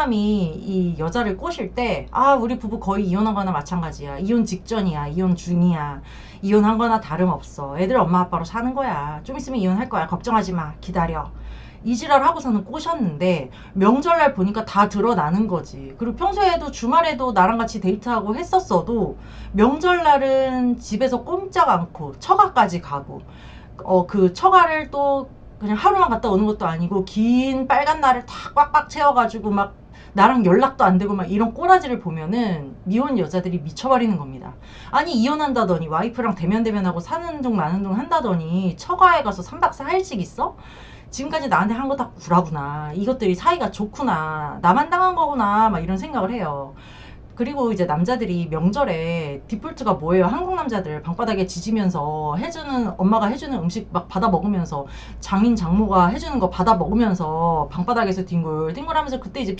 사람이 이 여자를 꼬실 때, 아, 우리 부부 거의 이혼한 거나 마찬가지야. 이혼 직전이야. 이혼 중이야. 이혼한 거나 다름없어. 애들 엄마 아빠로 사는 거야. 좀 있으면 이혼할 거야. 걱정하지 마. 기다려. 이 지랄 하고서는 꼬셨는데 명절날 보니까 다 드러나는 거지. 그리고 평소에도 주말에도 나랑 같이 데이트하고 했었어도 명절날은 집에서 꼼짝 않고 처가까지 가고 어 그 처가를 또 그냥 하루만 갔다 오는 것도 아니고 긴 빨간 날을 다 꽉꽉 채워가지고 막 나랑 연락도 안 되고 막 이런 꼬라지를 보면은 미혼 여자들이 미쳐버리는 겁니다. 아니 이혼한다더니 와이프랑 대면 대면하고 사는 둥 마는 둥 한다더니 처가에 가서 3박 4일씩 있어? 지금까지 나한테 한 거 다 구라구나. 이것들이 사이가 좋구나. 나만 당한 거구나. 막 이런 생각을 해요. 그리고 이제 남자들이 명절에 디폴트가 뭐예요? 한국 남자들 방바닥에 지지면서 해주는 엄마가 해주는 음식 막 받아 먹으면서 장인 장모가 해주는 거 받아 먹으면서 방바닥에서 뒹굴 뒹굴하면서 그때 이제